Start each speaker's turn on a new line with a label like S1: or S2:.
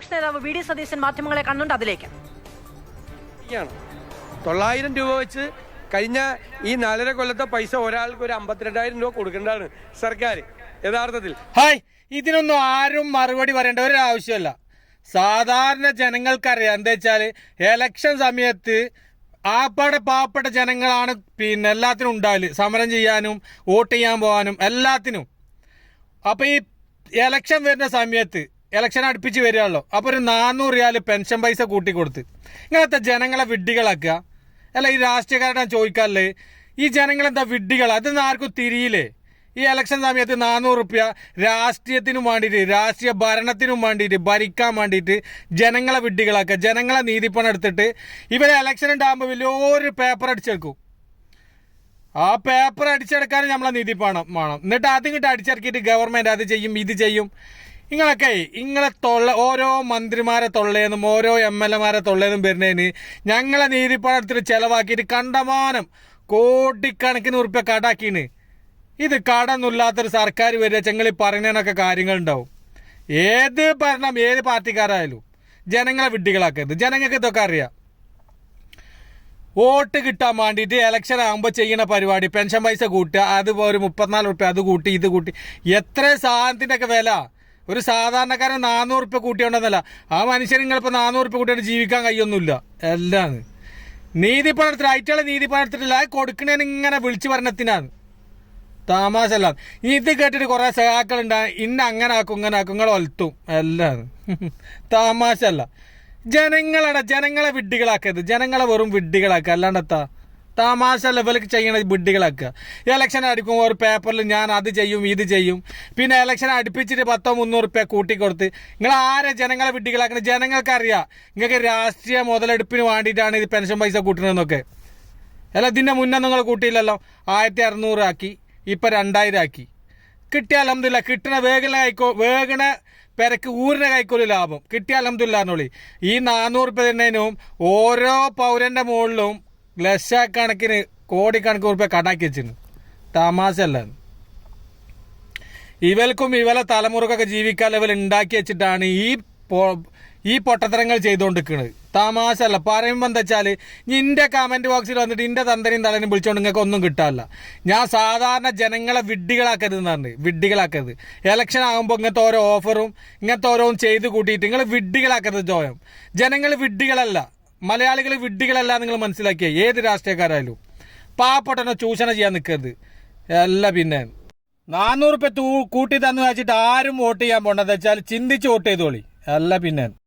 S1: പ്രതിപക്ഷ നേതാവ് V D Satheesan മാധ്യമങ്ങളെ കണ്ടുണ്ട് അതിലേക്ക്.
S2: തൊള്ളായിരം രൂപ വെച്ച് കഴിഞ്ഞ ഈ നാലര കൊല്ലത്തെ പൈസ ഒരാൾക്ക് ഒരു അമ്പത്തിരണ്ടായിരം രൂപ കൊടുക്കേണ്ടതാണ് സർക്കാർ യഥാർത്ഥത്തിൽ.
S3: ഹായ് ഇതിനൊന്നും ആരും മറുപടി പറയേണ്ട ഒരു ആവശ്യമല്ല. സാധാരണ ജനങ്ങൾക്കറിയാം എന്താ വെച്ചാൽ എലക്ഷൻ സമയത്ത് ആപ്പാടെ പാവപ്പെട്ട ജനങ്ങളാണ് പിന്നെ എല്ലാത്തിനും ഉണ്ടാവൽ. സമരം ചെയ്യാനും വോട്ട് ചെയ്യാൻ പോകാനും എല്ലാത്തിനും. അപ്പോൾ ഈ എലക്ഷൻ വരുന്ന സമയത്ത് എലക്ഷൻ അടുപ്പിച്ച് വരികയുള്ളൂ അപ്പോൾ ഒരു നാനൂറ് റിയാൽ പെൻഷൻ പൈസ കൂട്ടി കൊടുത്ത്. ഇങ്ങനത്തെ ജനങ്ങളെ വിഡ്ഢികളാക്കുക. അല്ല ഈ രാഷ്ട്രീയക്കാരുടെ ചോദിക്കാറില്ലേ ഈ ജനങ്ങളെന്താ വിഡ്ഢികൾ അതൊന്നും ആർക്കും തിരിയില്ലേ? ഈ ഇലക്ഷൻ സമയത്ത് നാനൂറ് റുപ്യ രാഷ്ട്രീയത്തിനും വേണ്ടിയിട്ട് രാഷ്ട്രീയ ഭരണത്തിനും വേണ്ടിയിട്ട് ഭരിക്കാൻ വേണ്ടിയിട്ട് ജനങ്ങളെ വിഡ്ഢികളാക്കുക. ജനങ്ങളെ നീതിപ്പണം എടുത്തിട്ട് ഇവരെ ഇലക്ഷൻ ഉണ്ടാകുമ്പോൾ വലിയൊരു പേപ്പർ അടിച്ചെടുക്കും. ആ പേപ്പർ അടിച്ചെടുക്കാൻ നമ്മളെ നീതിപ്പണം പണം വേണം. എന്നിട്ട് അതിങ്ങിട്ട് അടിച്ചിറക്കിയിട്ട് ഗവൺമെന്റ് അത് ചെയ്യും ഇത് ചെയ്യും. നിങ്ങളൊക്കെ ഇങ്ങളെ തൊള്ള ഓരോ മന്ത്രിമാരെ തൊള്ളേന്നും ഓരോ എം എൽ എമാരെ തൊള്ളേന്നും വരുന്നതിന് ഞങ്ങളെ നീതിപ്പാടത്തിൽ ചെലവാക്കിയിട്ട് കണ്ടമാനം കോടിക്കണക്കിന് ഉറുപ്പ്യ കടാക്കീന് ഇത് കടന്നില്ലാത്തൊരു സർക്കാർ വരിക ചെങ്ങളി പറയുന്നതിനൊക്കെ കാര്യങ്ങളുണ്ടാവും. ഏത് ഭരണം ഏത് പാർട്ടിക്കാരായാലും ജനങ്ങളെ വിഡ്ഢികളാക്കരുത്. ജനങ്ങൾക്ക് ഇതൊക്കെ അറിയാം. വോട്ട് കിട്ടാൻ വേണ്ടിയിട്ട് ഇലക്ഷൻ ആകുമ്പോൾ ചെയ്യുന്ന പരിപാടി പെൻഷൻ പൈസ കൂട്ടുക അത് ഒരു മുപ്പത്തിനാല് റുപ്യ അത് കൂട്ടി ഇത് കൂട്ടി. എത്ര സാധനത്തിന്റെയൊക്കെ വില ഒരു സാധാരണക്കാരൻ നാനൂറ് റുപ്യ കൂട്ടിയോണ്ടെന്നല്ല. ആ മനുഷ്യൻ നിങ്ങളിപ്പോൾ നാനൂറ് റുപ്യ കൂട്ടിയിട്ട് ജീവിക്കാൻ കഴിയൊന്നുമില്ല. എല്ലാം നീതി പണത്തിൽ അയറ്റുള്ള നീതി പണത്തിട്ടില്ല അത് കൊടുക്കണേന് ഇങ്ങനെ വിളിച്ചു പറഞ്ഞത്തിനാണ്. അല്ല ഇത് കേട്ടിട്ട് കുറേ സഹാക്കളുണ്ടാ ഇന്ന അങ്ങനെ ആക്കും ഇങ്ങനെ ആക്കും. നിങ്ങൾ ഒലത്തും. എല്ലാം താമസ അല്ല ജനങ്ങളട ജനങ്ങളെ വിഡ്ഢികളാക്കരുത്. ജനങ്ങളെ വെറും വിഡ്ഢികളാക്കുക അല്ലാണ്ടെത്താ തമാശ ലെവലിൽ ചെയ്യണ ബിഡ്ഡികളൊക്കെ ഇലക്ഷൻ അടിക്കുമ്പോൾ ഒരു പേപ്പറിൽ ഞാൻ അത് ചെയ്യും ഇത് ചെയ്യും. പിന്നെ ഇലക്ഷൻ അടുപ്പിച്ചിട്ട് പത്തോ മുന്നൂറ് റുപ്യ കൂട്ടിക്കൊടുത്ത് നിങ്ങൾ ആരെ ജനങ്ങളെ വിഡ്ഢികളാക്കുന്നത് ജനങ്ങൾക്കറിയാം. നിങ്ങൾക്ക് രാഷ്ട്രീയ മുതലെടുപ്പിന് വേണ്ടിയിട്ടാണ് ഇത് പെൻഷൻ പൈസ കൂട്ടുന്നതെന്നൊക്കെ അല്ല ഇതിന്റെ മുന്നേ നിങ്ങൾ കൂട്ടിയില്ലല്ലോ? ആയിരത്തി അറുന്നൂറാക്കി ഇപ്പം രണ്ടായിരം ആക്കി. കിട്ടിയാൽ അലഹമില്ല കിട്ടണ വേഗന കൈക്കോ വേഗണ പെരക്ക് ഊരിനെ കൈക്കോൽ ലാഭം. കിട്ടിയാൽ അലഹമില്ല ഈ നാനൂറ് രൂപ തന്നതിനും ഓരോ പൗരന്റെ മുകളിലും ലക്ഷക്കണക്കിന് കോടിക്കണക്കിന് രൂപ കടാക്കി വെച്ചിരുന്നു. തമാശല്ല ഇവൽക്കും ഇവലെ തലമുറക്കൊക്കെ ജീവിക്കാൻ ലെവൽ ഉണ്ടാക്കി വെച്ചിട്ടാണ് ഈ ഈ പൊട്ടത്തരങ്ങൾ ചെയ്തുകൊണ്ടിരിക്കുന്നത് തമാശല്ല പറയുമ്പോൾ എന്താ വെച്ചാൽ നിന്റെ കമന്റ് ബോക്സിൽ വന്നിട്ട് നിന്റെ തന്തനെയും തലനും വിളിച്ചുകൊണ്ട് നിങ്ങൾക്ക് ഒന്നും കിട്ടാറില്ല. ഞാൻ സാധാരണ ജനങ്ങളെ വിഡ്ഢികളാക്കരുത് എന്നാണ് വിഡ്ഢികളാക്കരുത്. ഇലക്ഷൻ ആകുമ്പോൾ ഇങ്ങനത്തെ ഓരോ ഓഫറും ഇങ്ങനത്തെ ഓരോന്നും ചെയ്ത് കൂട്ടിയിട്ട് നിങ്ങൾ വിഡ്ഢികളാക്കരുത് ജോയം. ജനങ്ങൾ വിഡ്ഢികളല്ല. മലയാളികൾ വിഡ്ഢികളല്ല നിങ്ങൾ മനസ്സിലാക്കിയ. ഏത് രാഷ്ട്രീയക്കാരായാലും. പാവപ്പെട്ടനെ ചൂഷണം ചെയ്യാൻ നിൽക്കരുത് അല്ല പിന്നെ. നാനൂറ് റുപ്യ തൂ കൂട്ടി തന്നു വെച്ചിട്ട് ആരും വോട്ട് ചെയ്യാൻ പോണ്ടെന്ന് വെച്ചാൽ ചിന്തിച്ച് വോട്ട് ചെയ്തോളി. അല്ല പിന്നെ.